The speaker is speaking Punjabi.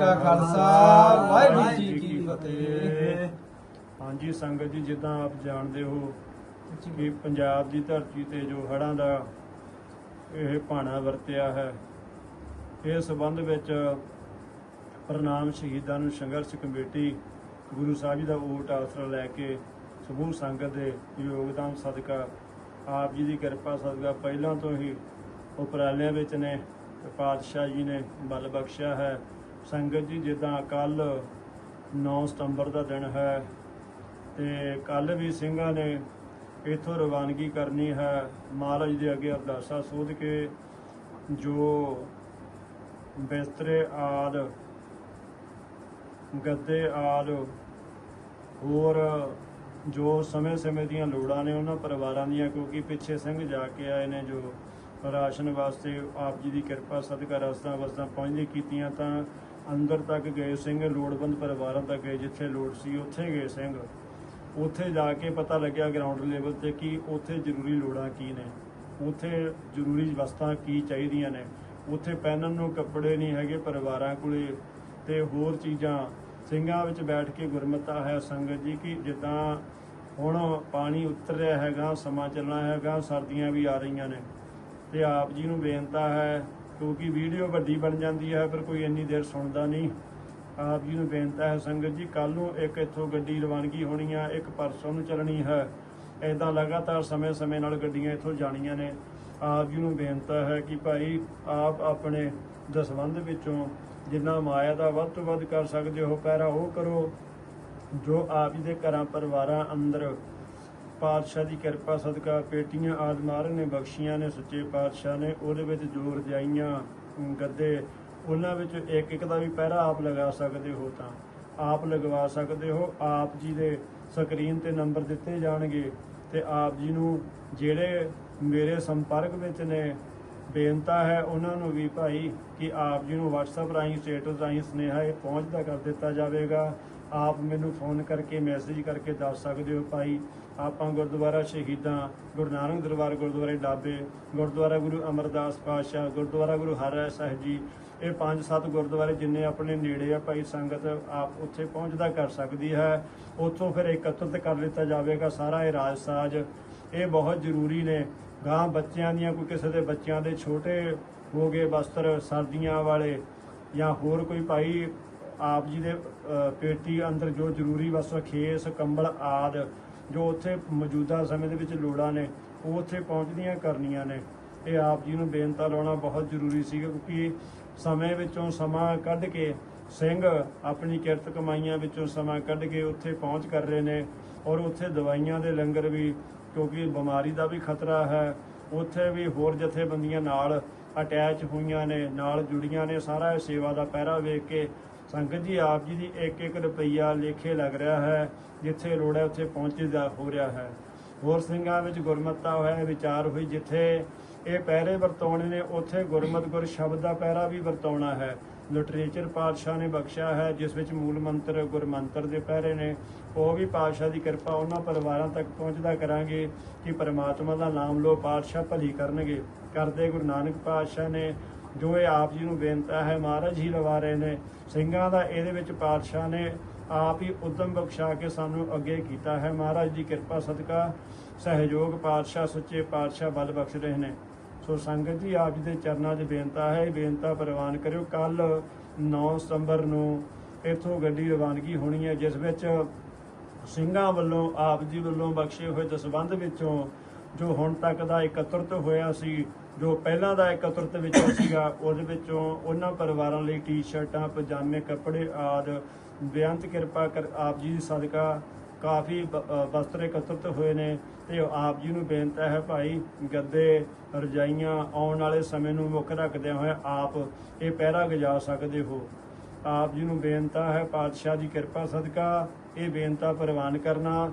ਕਾ ਖਾਲਸਾ ਵਾਹਿਗੁਰੂ ਜੀ ਕੀ ਫਤਿਹ। ਹਾਂਜੀ ਸੰਗਤ ਜੀ ਜਿੱਦਾਂ ਆਪ ਜਾਣਦੇ ਹੋ ਕਿ ਪੰਜਾਬ ਦੀ ਧਰਤੀ ਤੇ ਜੋ ਹੜ੍ਹਾਂ ਦਾ ਇਹ ਭਾਣਾ ਵਰਤਿਆ ਹੈ ਇਸ ਸੰਬੰਧ ਵਿੱਚ ਪ੍ਰਣਾਮ ਸ਼ਹੀਦਾਂ ਨੂੰ ਸੰਘਰਸ਼ ਕਮੇਟੀ ਗੁਰੂ ਸਾਹਿਬ ਜੀ ਦਾ ਓਟ ਆਸਰਾ ਲੈ ਕੇ ਸਮੂਹ ਸੰਗਤ ਦੇ ਯੋਗਦਾਨ ਸਦਕਾ ਆਪ ਜੀ ਦੀ ਕਿਰਪਾ ਸਦਕਾ ਪਹਿਲਾਂ ਤੋਂ ਹੀ ਉਪਰਾਲਿਆਂ ਵਿੱਚ ਨੇ ਪਾਤਸ਼ਾਹ ਜੀ ਨੇ ਬਲ ਬਖਸ਼ਿਆ ਹੈ। ਸੰਗਤ ਜੀ, ਜਿੱਦਾਂ ਕੱਲ 9 ਸਤੰਬਰ ਦਾ ਦਿਨ ਹੈ ਤੇ ਕੱਲ ਵੀ ਸਿੰਘਾਂ ਨੇ ਇਥੋਂ ਰਵਾਨਗੀ ਕਰਨੀ ਹੈ। ਮਹਾਰਾਜ ਦੇ ਅੱਗੇ ਅਰਦਾਸਾ ਸੋਧ ਕੇ ਜੋ ਬਿਸਤਰੇ ਆਦ, ਗੱਦੇ ਆਦ, ਹੋਰ ਜੋ ਸਮੇਂ-ਸਮੇਂ ਦੀਆਂ ਲੋੜਾਂ ਨੇ ਉਹਨਾਂ ਪਰਿਵਾਰਾਂ ਦੀਆਂ, ਕਿਉਂਕਿ ਪਿੱਛੇ ਸਿੰਘ ਜਾ ਕੇ ਆਏ ਨੇ ਜੋ ਰਾਸ਼ਨ ਵਾਸਤੇ ਆਪ ਜੀ ਦੀ ਕਿਰਪਾ ਸਦਕਾ ਰਸਤਾ ਵਸਤਾਂ ਪਹੁੰਚਦੀ ਕੀਤੀਆਂ, ਤਾਂ ਅੰਦਰ ਤੱਕ ਗਏ ਸਿੰਘ, ਲੋੜਵੰਦ ਪਰਿਵਾਰਾਂ ਤੱਕ ਗਏ, ਜਿੱਥੇ ਲੋੜ ਸੀ ਉੱਥੇ ਗਏ ਸਿੰਘ। ਉੱਥੇ ਜਾ ਕੇ ਪਤਾ ਲੱਗਿਆ ਗਰਾਊਂਡ ਲੈਵਲ ਤੇ ਕਿ ਉੱਥੇ ਜ਼ਰੂਰੀ ਲੋੜਾਂ ਕੀ ਨੇ। ਉੱਥੇ ਜ਼ਰੂਰੀ ਵਸਤਾਂ ਕੀ ਚਾਹੀਦੀਆਂ ਨੇ। ਉੱਥੇ ਪਹਿਨਣ ਨੂੰ ਕੱਪੜੇ ਨਹੀਂ ਹੈਗੇ ਪਰਿਵਾਰਾਂ ਕੋਲੇ ਤੇ ਹੋਰ ਚੀਜ਼ਾਂ। ਸਿੰਘਾਂ ਵਿੱਚ ਬੈਠ ਕੇ ਗੁਰਮਤਾ ਹੈ ਸੰਗਤ ਜੀ ਕਿ ਜਿੱਦਾਂ ਹੁਣ ਪਾਣੀ ਉਤਰ ਰਿਹਾ ਹੈਗਾ, ਸਮਾਂ ਚੱਲਣਾ ਹੈਗਾ, ਸਰਦੀਆਂ ਵੀ ਆ ਰਹੀਆਂ ਨੇ। ਤੇ ਆਪ ਜੀ ਨੂੰ ਬੇਨਤਾ ਹੈ ਕਿਉਂਕਿ ਵੀਡੀਓ ਵੱਡੀ ਬਣ ਜਾਂਦੀ ਹੈ ਪਰ ਕੋਈ ਇੰਨੀ ਦੇਰ ਸੁਣਦਾ ਨਹੀਂ। ਆਪ ਜੀ ਨੂੰ ਬੇਨਤਾ ਹੈ ਸੰਗਤ ਜੀ ਕੱਲ ਨੂੰ ਇੱਕ ਇੱਥੋਂ ਗੱਡੀ ਰਵਾਨਗੀ ਹੋਣੀ ਆ, ਇੱਕ ਪਰਸੋਂ ਨੂੰ ਚੱਲਣੀ ਹੈ। ਐਦਾਂ ਲਗਾਤਾਰ ਸਮੇਂ-ਸਮੇਂ ਨਾਲ ਗੱਡੀਆਂ ਇੱਥੋਂ ਜਾਣੀਆਂ ਨੇ। ਆਪ ਜੀ ਨੂੰ ਬੇਨਤਾ ਹੈ ਕਿ ਭਾਈ, ਆਪ ਆਪਣੇ ਦਸਵੰਧ ਵਿੱਚੋਂ ਜਿੰਨਾ ਮਾਇਆ ਦਾ ਵੱਧ ਤੋਂ ਵੱਧ ਕਰ ਸਕਦੇ ਹੋ ਪੈਰਾ ਉਹ ਕਰੋ ਜੋ ਆਪ ਜੀ ਦੇ ਘਰਾਂ ਪਰਿਵਾਰਾਂ ਅੰਦਰ ਪਾਤਸ਼ਾਹ ਦੀ ਕਿਰਪਾ, ਸਦਕਾ ਪੇਟੀਆਂ ਆਦ ਮਹਾਰਾਜ ਨੇ ਬਖਸ਼ੀਆਂ ਨੇ, ਸੱਚੇ ਪਾਤਸ਼ਾਹ ਨੇ ਉਹਦੇ ਵਿੱਚ ਜੋ ਰਜਾਈਆਂ ਗੱਦੇ। ਉਹਨਾਂ ਵਿੱਚ ਇੱਕ ਇੱਕ ਦਾ ਵੀ ਪਹਿਰਾ ਆਪ ਲਗਾ ਸਕਦੇ ਹੋ ਤਾਂ ਆਪ ਲਗਵਾ ਸਕਦੇ ਹੋ। ਆਪ ਜੀ ਦੇ ਸਕਰੀਨ ਤੇ ਨੰਬਰ ਦਿੱਤੇ ਜਾਣਗੇ ਤੇ ਆਪ ਜੀ ਨੂੰ ਜਿਹੜੇ ਮੇਰੇ ਸੰਪਰਕ ਵਿੱਚ ਨੇ, ਬੇਨਤਾ ਹੈ ਉਹਨਾਂ ਨੂੰ ਵੀ ਭਾਈ ਕਿ ਆਪ ਜੀ ਨੂੰ WhatsApp ਰਾਹੀਂ ਸਟੇਟਸ ਰਾਹੀਂ ਸੁਨੇਹਾ ਇਹ ਪਹੁੰਚਦਾ ਕਰ ਦਿੱਤਾ ਜਾਵੇਗਾ। ਆਪ ਮੈਨੂੰ ਫੋਨ ਕਰਕੇ ਮੈਸੇਜ ਕਰਕੇ ਦੱਸ ਸਕਦੇ ਹੋ ਭਾਈ, ਆਪਾਂ ਗੁਰਦੁਆਰਾ ਸ਼ਹੀਦਾਂ, ਗੁਰੂ ਨਾਨਕ ਦਰਬਾਰ ਗੁਰਦੁਆਰੇ ਡਾਬੇ, ਗੁਰਦੁਆਰਾ ਗੁਰੂ ਅਮਰਦਾਸ ਪਾਤਸ਼ਾਹ, ਗੁਰਦੁਆਰਾ ਗੁਰੂ ਹਰਿ ਸਾਹਿਬ ਜੀ, ਇਹ ਪੰਜ ਸੱਤ ਗੁਰਦੁਆਰੇ ਜਿੰਨੇ ਆਪਣੇ ਨੇੜੇ ਆ ਭਾਈ, ਸੰਗਤ ਆਪ ਉੱਥੇ ਪਹੁੰਚਦਾ ਕਰ ਸਕਦੀ ਹੈ। ਉੱਥੋਂ ਫਿਰ ਇਕੱਤਰਿਤ ਕਰ ਲਿੱਤਾ ਜਾਵੇਗਾ ਸਾਰਾ ਇਹ ਰਾਜ ਸਾਜ ਇਹ ਬਹੁਤ ਜ਼ਰੂਰੀ ਨੇ। ਗਾਂ ਬੱਚਿਆਂ ਦੀਆਂ ਕੋਈ ਕਿਸੇ ਦੇ ਬੱਚਿਆਂ ਦੇ ਛੋਟੇ ਹੋ ਗਏ ਵਸਤਰ ਸਰਦੀਆਂ ਵਾਲੇ ਜਾਂ ਹੋਰ ਕੋਈ ਭਾਈ ਆਪ ਜੀ ਦੇ ਪੇਟੀ ਅੰਦਰ ਜੋ ਜ਼ਰੂਰੀ ਵਸਤਰ ਖੇਸ, ਕੰਬਲ ਆਦ ਜੋ ਉੱਥੇ ਮੌਜੂਦਾ ਸਮੇਂ ਦੇ ਵਿੱਚ ਲੋੜਾਂ ਨੇ, ਉਹ ਉੱਥੇ ਪਹੁੰਚਦੀਆਂ ਕਰਨੀਆਂ ਨੇ। ਇਹ ਆਪ ਜੀ ਨੂੰ ਬੇਨਤਾ ਲਾਉਣਾ ਬਹੁਤ ਜ਼ਰੂਰੀ ਸੀ ਕਿਉਂਕਿ ਸਮੇਂ ਵਿੱਚੋਂ ਸਮਾਂ ਕੱਢ ਕੇ ਸਿੰਘ ਆਪਣੀ ਕਿਰਤ ਕਮਾਈਆਂ ਵਿੱਚੋਂ ਸਮਾਂ ਕੱਢ ਕੇ ਉੱਥੇ ਪਹੁੰਚ ਕਰ ਰਹੇ ਨੇ ਔਰ ਉੱਥੇ ਦਵਾਈਆਂ ਦੇ ਲੰਗਰ ਵੀ, ਕਿਉਂਕਿ ਬਿਮਾਰੀ ਦਾ ਵੀ ਖਤਰਾ ਹੈ, ਉੱਥੇ ਵੀ ਹੋਰ ਜਥੇਬੰਦੀਆਂ ਨਾਲ ਅਟੈਚ ਹੋਈਆਂ ਨੇ, ਨਾਲ ਜੁੜੀਆਂ ਨੇ, ਸਾਰਾ ਸੇਵਾ ਦਾ ਪਹਿਰਾ ਵੇਖ ਕੇ ਸੰਗਤ ਜੀ, ਆਪ ਜੀ ਦੀ ਇੱਕ ਇੱਕ ਰੁਪਈਆ ਲੇਖੇ ਲੱਗ ਰਿਹਾ ਹੈ, ਜਿੱਥੇ ਲੋੜ ਹੈ ਉੱਥੇ ਪਹੁੰਚਦਾ ਹੋ ਰਿਹਾ ਹੈ। ਹੋਰ ਸਿੰਘਾਂ ਵਿੱਚ ਗੁਰਮਤਤਾ ਹੋਇਆ ਵਿਚਾਰ ਹੋਈ ਜਿੱਥੇ ਇਹ ਪਹਿਰੇ ਵਰਤਾਉਣੇ ਨੇ, ਉੱਥੇ ਗੁਰਮਤ ਗੁਰ ਸ਼ਬਦ ਦਾ ਪਹਿਰਾ ਵੀ ਵਰਤਾਉਣਾ ਹੈ। ਲਿਟਰੇਚਰ ਪਾਤਸ਼ਾਹ ਨੇ ਬਖਸ਼ਿਆ ਹੈ, ਜਿਸ ਵਿੱਚ ਮੂਲ ਮੰਤਰ ਗੁਰਮੰਤਰ ਦੇ ਪਹਿਰੇ ਨੇ। ਉਹ ਵੀ ਪਾਤਸ਼ਾਹ ਦੀ ਕਿਰਪਾ ਉਹਨਾਂ ਪਰਿਵਾਰਾਂ ਤੱਕ ਪਹੁੰਚਦਾ ਕਰਾਂਗੇ ਕਿ ਪਰਮਾਤਮਾ ਦਾ ਨਾਮ ਲੋ ਪਾਤਸ਼ਾਹ ਭਲੀ ਕਰਨਗੇ। ਕਰਦੇ ਗੁਰੂ ਨਾਨਕ ਪਾਤਸ਼ਾਹ ਨੇ ਜੋ ਇਹ ਆਪ ਜੀ ਨੂੰ ਬੇਨਤਾ ਹੈ, ਮਹਾਰਾਜ ਹੀ ਲਵਾ ਰਹੇ ਨੇ। ਸਿੰਘਾਂ ਦਾ ਇਹਦੇ ਵਿੱਚ ਪਾਤਸ਼ਾਹ ਨੇ ਆਪ ਹੀ ਉਦਮ ਬਖਸ਼ਾ ਕੇ ਸਾਨੂੰ ਅੱਗੇ ਕੀਤਾ ਹੈ। ਮਹਾਰਾਜ ਦੀ ਕਿਰਪਾ, ਸਦਕਾ, ਸਹਿਯੋਗ, ਪਾਤਸ਼ਾਹ ਸੁੱਚੇ ਪਾਤਸ਼ਾਹ ਬਲ ਬਖਸ਼ ਰਹੇ ਨੇ। ਸੋ ਸੰਗਤ ਜੀ, ਆਪ ਜੀ ਦੇ ਚਰਨਾਂ 'ਚ ਬੇਨਤਾ ਹੈ, ਇਹ ਬੇਨਤਾ ਪ੍ਰਵਾਨ ਕਰਿਓ। ਕੱਲ 9 ਸਤੰਬਰ ਨੂੰ ਇੱਥੋਂ ਗੱਡੀ ਰਵਾਨਗੀ ਹੋਣੀ ਹੈ, ਜਿਸ ਵਿੱਚ ਸਿੰਘਾਂ ਵੱਲੋਂ, ਆਪ ਜੀ ਵੱਲੋਂ ਬਖਸ਼ੇ ਹੋਏ ਦਸਬੰਧ ਵਿੱਚੋਂ ਜੋ ਹੁਣ ਤੱਕ ਦਾ ਇਕੱਤਰਤ ਹੋਇਆ ਸੀ, ਜੋ ਪਹਿਲਾਂ ਦਾ ਇਕੱਤਰਤ ਵਿੱਚ ਸੀਗਾ, ਉਹਦੇ ਵਿੱਚੋਂ ਉਹਨਾਂ ਪਰਿਵਾਰਾਂ ਲਈ ਟੀ-ਸ਼ਰਟਾਂ, ਪਜਾਮੇ, ਕੱਪੜੇ ਆਦਿ ਬੇਅੰਤ ਕਿਰਪਾ ਕਰ, ਆਪ ਜੀ ਦੀ ਸਦਕਾ ਕਾਫੀ ਬ- ਵਸਤਰ ਇਕੱਤਰਤ ਹੋਏ ਨੇ ਤੇ ਆਪ ਜੀ ਨੂੰ ਬੇਨਤੀ ਹੈ ਭਾਈ, ਗੱਦੇ ਰਜਾਈਆਂ ਆਉਣ ਵਾਲੇ ਸਮੇਂ ਨੂੰ ਮੁੱਖ ਰੱਖਦਿਆਂ ਹੋਏ ਆਪ ਇਹ ਪਹਿਰਾ ਗਜਾ ਸਕਦੇ ਹੋ। ਆਪ ਜੀ ਨੂੰ ਬੇਨਤਾ ਹੈ, ਪਾਤਸ਼ਾਹ ਦੀ ਕਿਰਪਾ ਸਦਕਾ, ਇਹ ਬੇਨਤੀ ਪ੍ਰਵਾਨ ਕਰਨਾ।